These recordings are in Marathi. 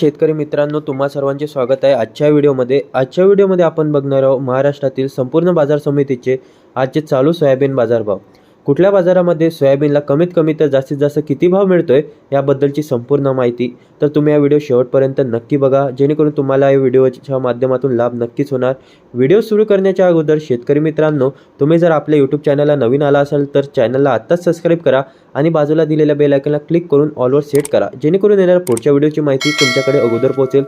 शेतकरी मित्रांनो तुम्हा सर्वांचे स्वागत आहे आजच्या व्हिडिओमध्ये. आजच्या व्हिडिओमध्ये आपण बघणार आहोत महाराष्ट्रातील संपूर्ण बाजार समितीचे आजचे चालू सोयाबीन बाजारभाव. कुठल्या बाजारामध्ये सोयाबीनला कमीत कमी तर जास्तीत जास्त किती भाव मिळतोय याबद्दलची संपूर्ण माहिती तर तुम्ही हा व्हिडिओ शेवटपर्यंत नक्की बघा. जेणेकरून तुम्हाला या व्हिडिओच्या माध्यमातून लाभ नक्कीच होणार. व्हिडिओ सुरू करण्याच्या अगोदर शेतकरी मित्रांनो तुम्ही जर आपल्या यूट्यूब चॅनलला नवीन आला असाल तर चॅनलला आत्ताच सबस्क्राईब करा आणि बाजूला दिलेल्या बेल आयकनला क्लिक करून ऑलवर सेट करा. जेणेकरून येणाऱ्या पुढच्या व्हिडिओची माहिती तुमच्याकडे अगोदर पोहोचेल.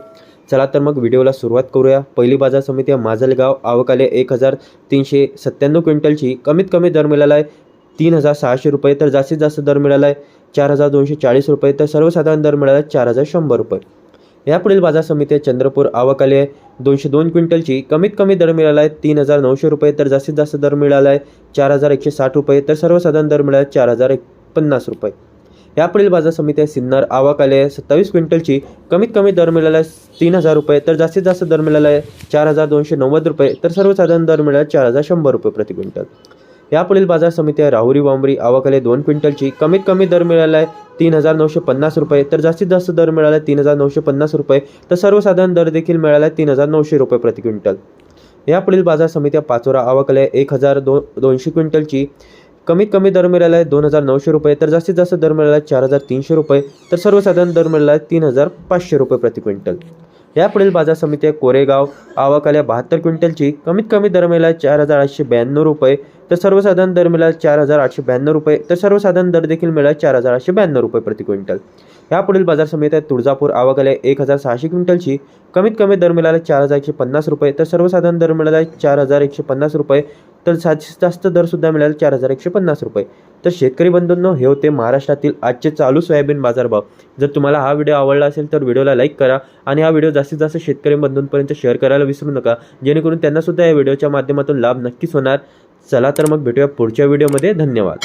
चला तर मग व्हिडिओला सुरुवात करूया. पहिली बाजार समिती आहे माजलगाव. आवकाले एक हजार तीनशे सत्त्याण्णव क्विंटलची. कमीत कमी दर मिळाला आहे तीन हजार सहाशे रुपये तर जास्तीत जास्त दर मिळाला आहे. चार हजार दोनशे चाळीस रुपये तर सर्वसाधारण दर मिळाला आहे चार हजार शंभर रुपये. यापुढील बाजार समिती चंद्रपूर आवकाली आहे. दोनशे दोन क्विंटलची कमीत कमी दर मिळाला आहे तीन हजार नऊशे रुपये तर जास्तीत जास्त दर मिळाला आहे चार हजार एकशे साठ रुपये तर सर्वसाधारण दर मिळाला आहे चार हजार एक पन्नास रुपये. यापुढील बाजार समिती आहे सिन्नर आवाकाली आहे. सत्तावीस क्विंटलची कमीत कमी दर मिळाला आहे तीन हजार रुपये तर जास्तीत जास्त दर मिळाला आहे चार हजार दोनशे नव्वद रुपये तर सर्वसाधारण दर मिळाला चार हजार शंभर रुपये प्रति क्विंटल. यापुढील बाजार समित्या राहुरी वांबरी आवाकले दोन क्विंटलची. कमीत कमी दर मिळाला आहे तीन हजार नऊशे पन्नास रुपये. तर जास्तीत जास्त दर मिळाला आहे तीन हजार नऊशे पन्नास रुपये. तर सर्वसाधारण दर देखील मिळाला आहे तीन हजार नऊशे रुपये प्रति क्विंटल. यापुढील बाजार समित्या पाचोरा आवाकल्या एक हजार दो दोनशे क्विंटलची. कमीत कमी दर मिळाला आहे दोन हजार नऊशे रुपये. तर जास्तीत जास्त दर मिळाला आहे चार हजार तीनशे रुपये. तर सर्वसाधारण दर मिळाला आहे तीन हजार पाचशे रुपये प्रति क्विंटल. यापुढील बाजार समित्या कोरेगाव आवाकाल्या बहात्तर क्विंटलची. कमीत कमी दर मिळाला आहे चार हजार आठशे ब्याण्णव रुपये. तर सर्वसाधारण दर मिळाला चार हजार आठशे ब्याण्णव रुपये. तर सर्वसाधारण दर देखील मिळाला चार हजार आठशे ब्याण्णव रुपये प्रति क्विंटल. यापुढील बाजार समिती आहे तुळजापूर आवाकाल्या एक हजार सहाशे क्विंटलची. कमीत कमी दर मिळाला चार हजार एकशे पन्नास रुपये. तर सर्वसाधारण दर मिळाला चार हजार एकशे पन्नास रुपये. तर जास्तीत जास्त दरसुद्धा मिळाला चार हजार एकशे पन्नास रुपये. तर शेतकरी बंधूंनो हे होते महाराष्ट्रातील आजचे चालू सोयाबीन बाजारभाव. जर तुम्हाला हा व्हिडिओ आवडला असेल तर व्हिडिओला लाईक करा आणि हा व्हिडिओ जास्तीत जास्त शेतकरी बंधूंपर्यंत शेअर करायला विसरू नका. जेणेकरून त्यांनासुद्धा या व्हिडिओच्या माध्यमातून लाभ नक्कीच होणार. चला तर मग भेटूया पुढच्या व्हिडिओमध्ये. धन्यवाद.